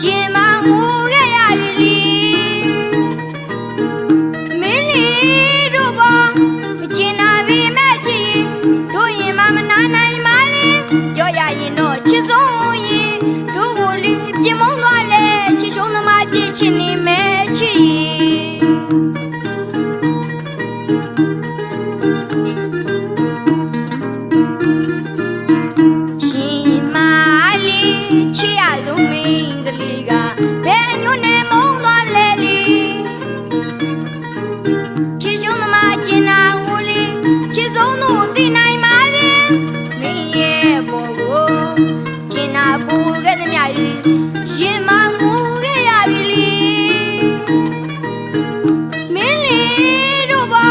ရှင်မငို ငိုခဲ့သမျှကြီးရင်မငိုခဲ့ရပြီလီမင်းလေးတို့ပါ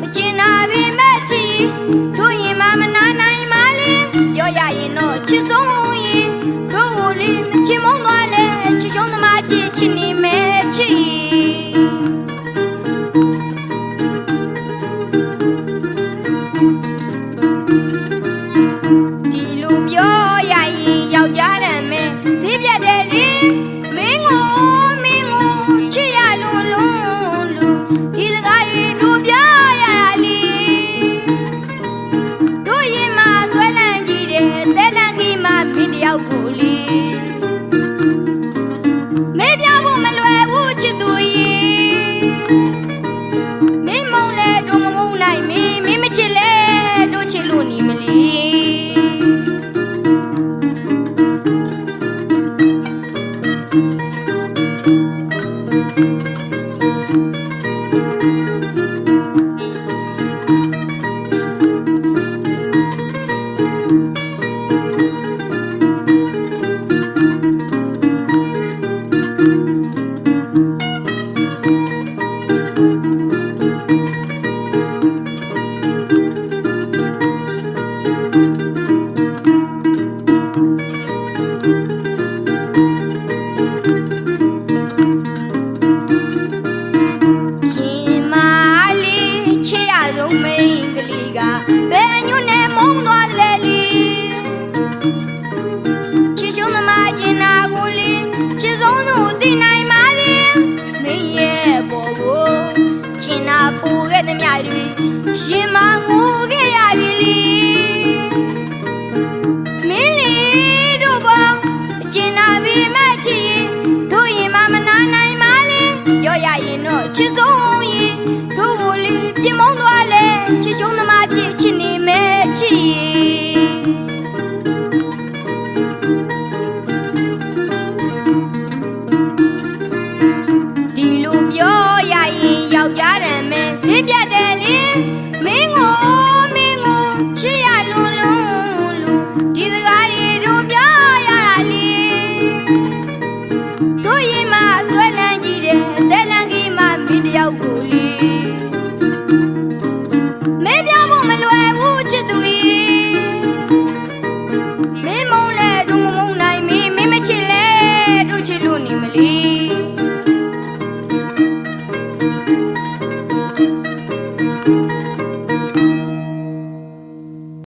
မကျင်နာပေမဲ့ချီတို့ရင်မမနာနိုင်မလေးပြောရရင်တော့ချစ်ဆုံးရင်တို့ကိုလေးမချင်မ thank you Ra,